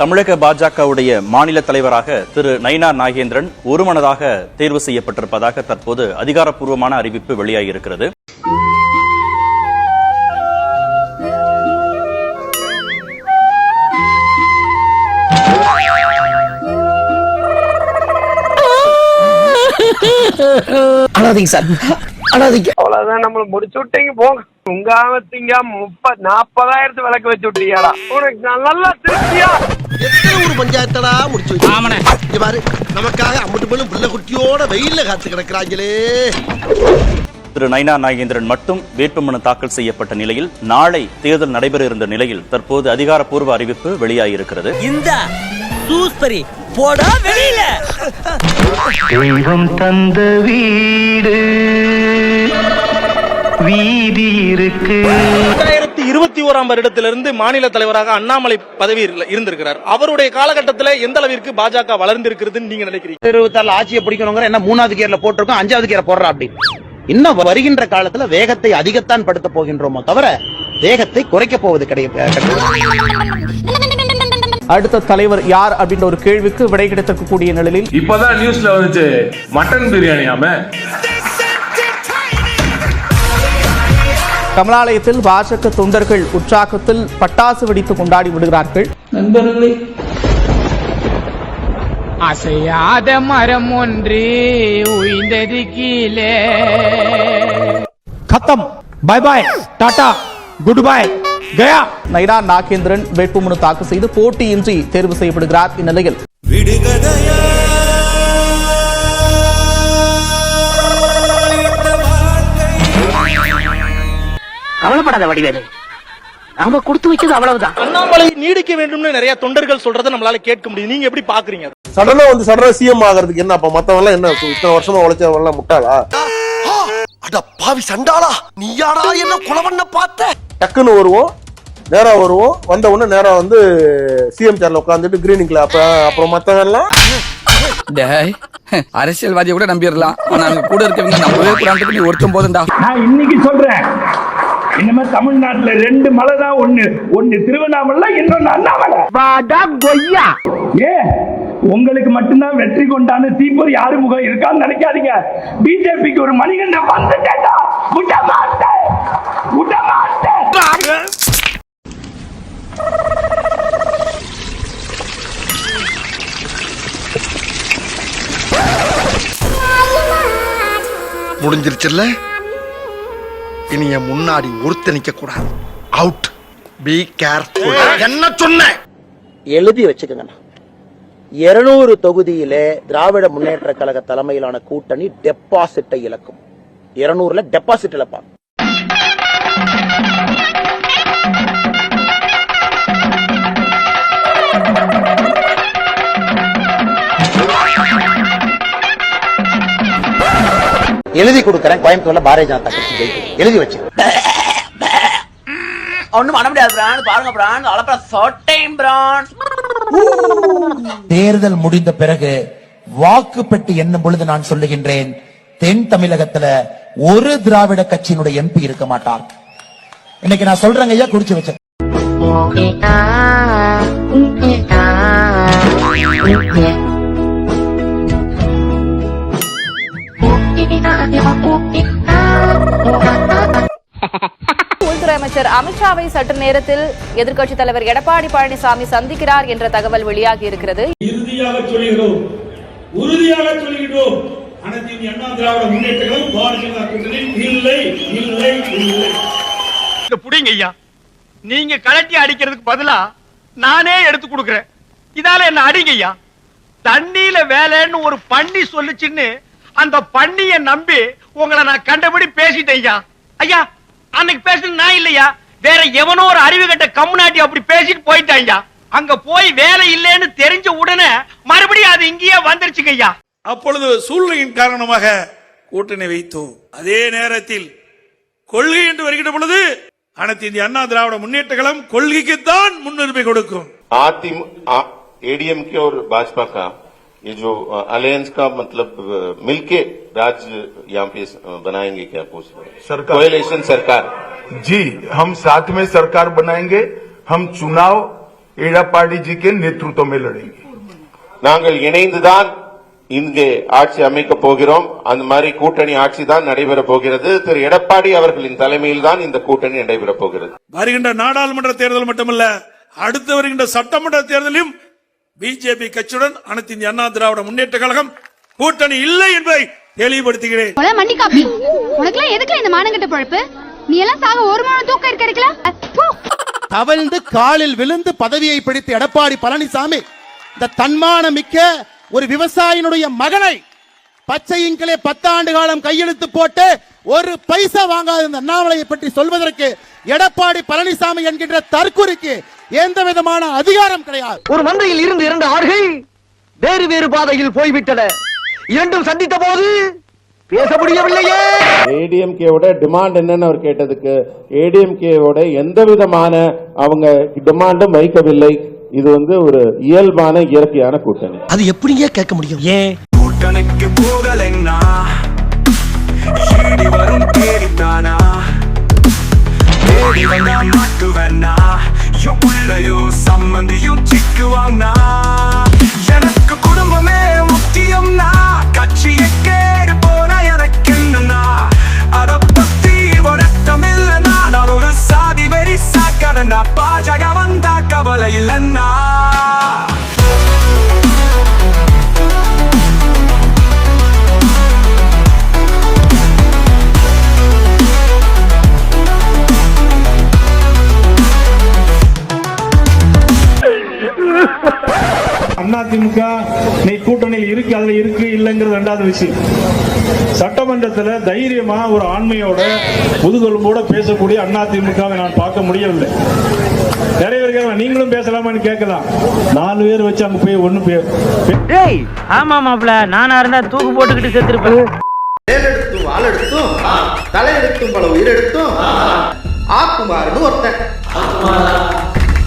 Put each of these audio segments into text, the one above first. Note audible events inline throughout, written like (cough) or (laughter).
தமிழக பாஜகவுடைய மாநில தலைவராக திரு நயினார் நாகேந்திரன் ஒருமனதாக தேர்வு செய்யப்பட்டிருப்பதாக தற்போது அதிகாரப்பூர்வமான அறிவிப்பு வெளியாகியிருக்கிறது. அழாதீங்க சார். அழாதீங்க அவ்வளவுதான் நம்மள முடிச்சு விட்டீங்க போங்க. உங்காம திங்க முப்பது நாற்பதாயிரத்து விளக்கு வச்சு விட்டீங்கடா உனக்கு நல்லா திருப்தியா? எத்தனை ஒரு பஞ்சாயத்தடா முடிச்சு இங்க பாரு நமக்காக அம்மட்டு பெண்ணும் பிள்ளை குட்டியோட வெயில்ல காத்து கிடக்குறாங்களே. திரு நயினார் நாகேந்திரன் மட்டும் வேட்புமனு தாக்கல் செய்யப்பட்ட நிலையில் நாளை தேர்தல் நடைபெற இருந்த நிலையில் தற்போது அதிகாரப்பூர்வ அறிவிப்பு வெளியாகியிருக்கிறது இந்த சூஸ்பரி போடா வெளியில. தெய்வம் தந்த வீடு வீதி இருக்கு. இருபத்தி ஓராம் வருடத்திலிருந்து மாநில தலைவராக அண்ணாமலை பதவியில் இருந்திருக்கிறார். அவருடைய காலகட்டத்தில் எந்த அளவிற்கு பாஜக வளர்ந்திருக்கிறதுன்னு நீங்க நினைக்கிறீங்க? இருபத்தாறு ஆட்சியை பிடிக்கணுங்கிற என்ன மூணாவது கியர்ல போட்டிருக்கோம் அஞ்சாவது கியர் போடுறா அப்படின்னு. இன்னும் வருகின்ற காலத்துல வேகத்தை அதிகத்தான் படுத்த போகின்றோமோ தவிர வேகத்தை குறைக்க போவது கிடையாது. அடுத்த தலைவர் யார் அப்படின்ற ஒரு கேள்விக்கு விடை கிடைத்திருக்கக்கூடிய நிலையில் இப்பதான் நியூஸ்ல வந்துச்சு மட்டன் பிரியாணியாம. கமலாலயத்தில் பாஜக தொண்டர்கள் உற்சாகத்தில் பட்டாசு வெடித்து கொண்டாடி விடுகிறார்கள். அசையாத மரம் ஒன்று உய்ந்தது கீழே. கத்தம். Bye bye tata good bye Gaya Nainar Nagendran வேட்புமனு தாக்கல் செய்து போட்டியின்றி தேர்வு செய்யப்படுகிறார் இந்நிலையில். கவலைப்படாத வடிவேலு. நாம கொடுத்து வச்சது அவ்வளவுதான். அண்ணாமலை நீடிக்க வேண்டும்னு நிறைய தொண்டர்கள் சொல்றதை நம்மளால கேட்க முடியும். நீங்க எப்படி பாக்குறீங்க? சடனா வந்து சடனா சிஎம் ஆகிறதுக்கு என்ன அப்ப? மத்தவங்க எல்லாம் என்ன இத்தனை வருஷமா உழைச்சவங்க எல்லாம் முட்டாளா? அட பாவி சண்டாளா நீயாடா என்ன குலவண்ண பார்த்த? டக்குன்னு வருவோம் நேரா வருவோம். வந்த உடனே நேரா வந்து சிஎம் சேர்ல உட்காந்துட்டு கிரீனிங்ல அப்ப அப்புறம் மத்தவங்க எல்லாம் அரசியல்வாதியை கூட நம்பிடலாம். ஆனா அங்க கூட இருக்கவங்க நம்பவே கூடாது ஒருத்தம் போதுண்டா நான் இன்னைக்கு சொல்றேன். இனிமே தமிழ்நாட்டுல ரெண்டு மலை தான் ஒண்ணு. ஒண்ணு திருவண்ணாமலை இன்னொன்னு அண்ணாமலை. வாடா கொய்யா. ஏ உங்களுக்கு மட்டும்தான் வெற்றி கொண்டான்னு தீப்பொறி ஆறுமுகம் இருக்கான்னு நினைக்காதீங்க. பிஜேபிக்கு ஒரு மணிகண்டன் வந்துட்டேன்டா. விட மாட்டேன். விட மாட்டேன். முடிஞ்சிருச்சுல்ல? இனி என் முன்னாடி ஒருத்த நிக்க கூடாது அவுட் பி கேர்ஃபுல் என்ன சொன்ன? எழுதி வச்சுக்கோங்க இருநூறு தொகுதியிலே திராவிட முன்னேற்ற கழக தலைமையிலான கூட்டணி டெபாசிட்டை இழக்கும். இருநூறுல டெபாசிட் இழப்பாங்க. எழுதி கொடுக்கறேன் கோயம்புத்தூர்ல பாரதிய ஜனதா கட்சி ஜெயிக்கும் எழுதி வச்சு. ஒண்ணும் பண்ண முடியாது பிரான் பாருங்க பிரான் அழப்பா சொட்டையும் பிரான். தேர்தல் முடிந்த பிறகு வாக்கு பெட்டி எண்ணும் பொழுது நான் சொல்லுகின்றேன் தென் தமிழகத்துல ஒரு திராவிட கட்சியினுடைய எம்பி இருக்க மாட்டார். இன்னைக்கு நான் சொல்றேங்க ஐயா குறிச்சு வச்சேன் (laughs) உள்துறை அமைச்சர் அமித்ஷாவை சற்று நேரத்தில் எதிர்க்கட்சி தலைவர் எடப்பாடி பழனிசாமி சந்திக்கிறார் என்ற தகவல் வெளியாகி இருக்கிறது. இறுதியாக சொல்கிறோம் உறுதியாக சொல்கிறோம் அனைத்து இந்திய அண்ணா திராவிட முன்னேற்ற கழகம் பாரதிய ஜனதா கூட்டணியில் இல்லை இல்லை இல்லை. இந்த புடிங்க ஐயா. நீங்க கலட்டி அடிக்கிறதுக்கு பதிலா நானே எடுத்து கொடுக்கறேன். இதால என்ன அடிங்க ஐயா? தண்ணியில வேலைன்னு ஒரு பண்ணி சொல்லுச்சுன்னு அந்த பண்ணிய நம்பி உங்களை நான் கண்டபடி பேசிட்டேன் ஐயா. அன்னைக்கு பேசுறது நான் இல்லையா? வேற எவனோ ஒரு அறிவு கட்ட கம்முனாட்டி அப்படி பேசிட்டு போயிட்டான் ஐயா. அங்க போய் வேலை இல்லைன்னு தெரிஞ்ச உடனே மறுபடியும் அது இங்கேயே வந்துருச்சுங்க ஐயா. அப்பொழுது சூழ்நிலையின் காரணமாக கூட்டணி வைத்தோம். அதே நேரத்தில் கொள்கை என்று வருகின்ற பொழுது அனைத்து இந்திய அண்ணா திராவிட முன்னேற்ற கழகம் கொள்கைக்குத்தான் முன்னுரிமை கொடுக்கும். அதிமுக ஏடிஎம்கே ஒரு பாஜ்பா ये जो अलायंस का मतलब मिलके राज्य यहाँ पे बनाएंगे क्या पूछ रहे सरकार। कोएलिशन सरकार जी हम साथ में सरकार बनाएंगे हम चुनाव एड़ापाड़ी जी के नेतृत्व में लड़ेंगे நாங்கள் இணைந்துதான் இங்கே ஆட்சி அமைக்க போகிறோம் அந்த மாதிரி கூட்டணி ஆட்சி தான் நடைபெற போகிறது திரு எடப்பாடி அவர்களின் தலைமையில் தான் இந்த கூட்டணி நடைபெற போகிறது வருகின்ற நாடாளுமன்ற தேர்தல் மட்டுமல்ல அடுத்து வருகின்ற சட்டமன்ற தேர்தலிலும் பிஜேபி கட்சியுடன் அனைத்து இந்திய அண்ணா திராவிட முன்னேற்ற கழகம் கூட்டணி இல்லை என்பதை தெளிவுபடுத்துகிறேன். உனக்குலாம் எதுக்குல இந்த மானங்கட்ட பொழப்பு? நீ எல்லாம் சாக ஒரு மானம் தூக்கம் இருக்க தவழ்ந்து காலில் விழுந்து பதவியை பிடித்த எடப்பாடி பழனிசாமி இந்த தன்மான மிக்க ஒரு விவசாயினுடைய மகனை பச்சை இங்கிலே பத்தாண்டு காலம் கையெழுத்து போட்டு ஒரு பைசா வாங்காத இந்த அண்ணாமலையை பற்றி சொல்வதற்கு எடப்பாடி பழனிசாமி என்கின்ற தற்குறிக்கு எந்த விதமான அதிகாரம் கிடையாது. ஒரு மந்தையில் இருந்து இரண்டு ஆறுகள் வேறு வேறு பாதையில் போய்விட்டன. இரண்டும் சந்தித்த போது பேச முடியவில்லையே. ஏடிஎம்கேவோட டிமாண்ட் என்னன்னு அவர் கேட்டதுக்கு ஏடிஎம்கேவோட எந்த விதமான அவங்க டிமாண்டும் வைக்கவில்லை. இது வந்து ஒரு இயல்பான இயற்கையான கூட்டணி. அது எப்படிங்க கேட்க முடியும்? ஏன்? கூட்டணிக்கு போகலைன்னா சம்மந்தியும் சிக்குவாங்கண்ணா எனக்கு குடும்பமே முக்கியம்னா கட்சியை கேடு போனா எனக்கு என்னன்னா? அத பத்தி வருத்தம் இல்லைன்னா நான் ஒரு சாதி வெறி சாக்கடனா பாஜக வந்தா கவலை இல்லைன்னா? அதிமுக நீ கூட்டணியில் இருக்கு அதுல இருக்கு இல்லைங்கிறது ரெண்டாவது விஷயம். சட்டமன்றத்துல தைரியமா ஒரு ஆண்மையோட முதுகெலும்போட பேசக்கூடிய அதிமுகவை நான் பார்க்க முடியவில்லை. நிறைய பேர் நீங்களும் பேசலாமான்னு கேட்கலாம். நாலு பேர் வச்சு அங்க போய் ஒண்ணு பே- பே- டேய் ஆமா மாப்ள நானா இருந்தா தூக்கு போட்டுக்கிட்டு செத்துருப்பேன். எடுத்தும் வாள் எடுத்தும் தலையெடுத்தும் பல உயிரெடுத்தும் ஆக்குமாருன்னு ஒருத்தன்.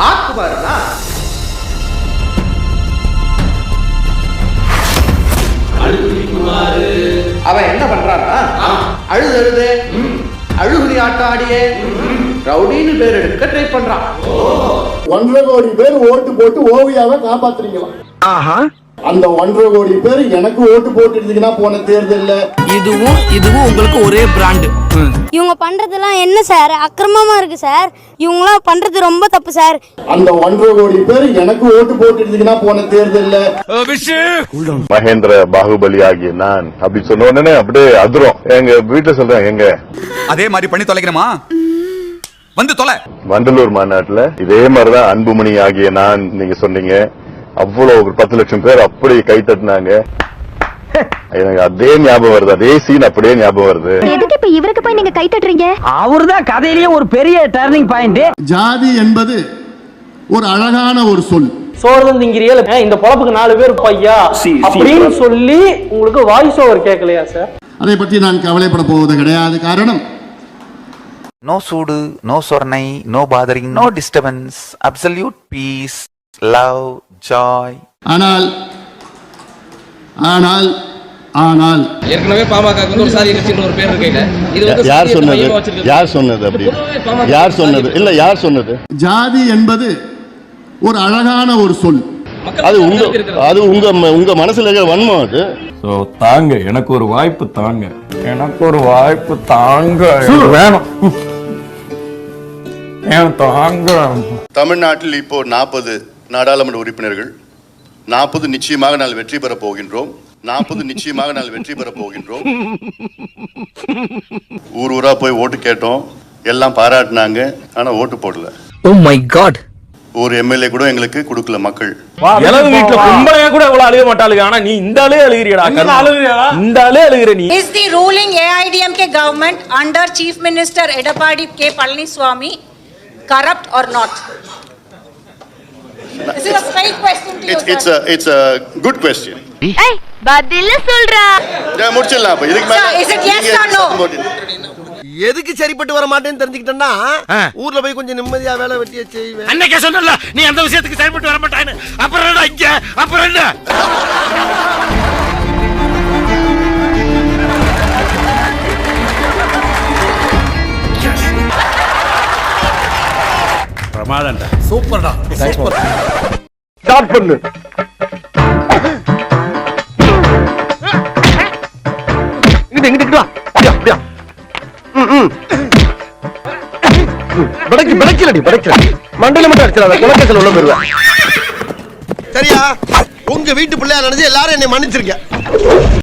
ஆக்குமாருனா அவன் என்ன பண்றான்னா அழுது அழுது அழுகுறி ஆட்டம் ஆடியே ரவுடின்னு பேர் எடுக்க ட்ரை பண்றான். ஒன்றரை கோடி பேர் ஓட்டு போட்டு ஓவியாவை காப்பாத்துறீங்களாம் ஆஹா. அந்த ஒன்றரை கோடி பேர் எனக்கு ஓட்டு போட்டுருந்தீங்கன்னா போன தேர்தல்ல? இதுவும் இதுவும் உங்களுக்கு ஒரே பிராண்டு. இவங்க பண்றதெல்லாம் என்ன சார்? அக்கிரமமா இருக்கு சார். இவங்களாம் பண்றது ரொம்ப தப்பு சார். அந்த ஒன்றரை கோடி பேர் எனக்கு ஓட்டு போட்டுருந்தீங்கன்னா போன தேர்தல்ல. மகேந்திர பாகுபலி ஆகிய நான் அப்படி சொன்ன உடனே அப்படியே அதிரும். எங்க வீட்டுல சொல்றேன் எங்க? அதே மாதிரி பண்ணி தொலைக்கிறோமா வந்து தொலை. வண்டலூர் மாநாட்டுல இதே மாதிரிதான் அன்புமணி ஆகிய நான் நீங்க சொன்னீங்க. அவ்வளவு ஒரு பத்து லட்சம் பேர் அப்படி கை தட்டினாங்க. எனக்கு அதே ஞாபகம் வருது. அதே சீன் அப்படியே ஞாபகம் வருது. எதுக்கு இப்ப இவருக்கு போய் நீங்க கை தட்டுறீங்க? அவர்தான் கதையிலேயே ஒரு பெரிய டர்னிங் பாயிண்ட் ஜாதி என்பது ஒரு அழகான ஒரு சொல். சோறு திங்கிறியல் இந்த பொழப்புக்கு நாலு பேர் பையா அப்படின்னு சொல்லி உங்களுக்கு வாய்ஸ் ஓவர் கேட்கலையா சார் அதை பற்றி நான் கவலைப்பட போவது கிடையாது. காரணம்? நோ சூடு no சொர்ணை no bothering no disturbance absolute peace love joy ஆனால் ஆனால் ஆனால் ஏற்கனவே பாமக ஒரு சாதி கட்சின்னு ஒரு பேர் இருக்கையில. இது யார் சொன்னது? யார் சொன்னது அப்படி? யார் சொன்னது? இல்ல யார் சொன்னது? ஜாதி என்பது ஒரு அழகான ஒரு சொல். அது உங்க அது உங்க உங்க மனசுல இருக்கிற வன்மம் அது? தாங்க. எனக்கு ஒரு வாய்ப்பு தாங்க. எனக்கு ஒரு வாய்ப்பு தாங்க. வேணும். தாங்க. தமிழ்நாட்டில் இப்போ நாற்பது நாடாளுமன்ற உறுப்பினர்கள் நாற்பது நிச்சயமாக நாள் வெற்றி பெறப் போகின்றோம். நாற்பது நிச்சயமாக நாள் வெற்றி பெறப் போகின்றோம். ஊர் ஊரா போய் ஓட்டு கேட்டோம். எல்லாம் பாராட்டினாங்க. ஆனா ஓட்டு போடல. ஓ மை காட் ஒரு எம்எல்ஏ கூட எங்களுக்கு கொடுக்கல மக்கள். இளவு வீட்டுல கும்பலையா கூட இவ்வளவு அழுக மாட்டாளுங்க. ஆனா நீ இந்த ஆளே அழுகிறியடா இந்த ஆளே அழுகிற நீ. Is the ruling AIDMK government under Chief Minister Edapadi K. Palaniswamy corrupt or not? This is a straight question to you, it's it's sir. It's a Hey, பதில சொல்றா. முடிச்சிடலாம் அப்ப. இதுக்கு மேல எதுக்கு சரிப்பட்டு வர மாட்டேன்னு தெரிஞ்சுக்கிட்டேன்னா ஊர்ல போய் கொஞ்சம் நிம்மதியா வேலை வெட்டிய செய்வேன். அன்னைக்கே சொன்னல நீ அந்த விஷயத்துக்கு செயல்பட்டு வர மாட்டான்னு. அப்புறம் என்ன இங்க? அப்புறம் என்ன? சூப்பர்டா. சூப்பர். ஸ்டார்ட் பண்ணு. அப்படியா அப்படியா? ம், ம். படைக்கலடி மண்டையில மட்டும் அடிச்சிடாத குளக்கத்துல உள்ள போயிருவேன். சரியா? உங்க வீட்டு பிள்ளையா நினைச்சு எல்லாரும் என்னை மன்னிச்சிருக்க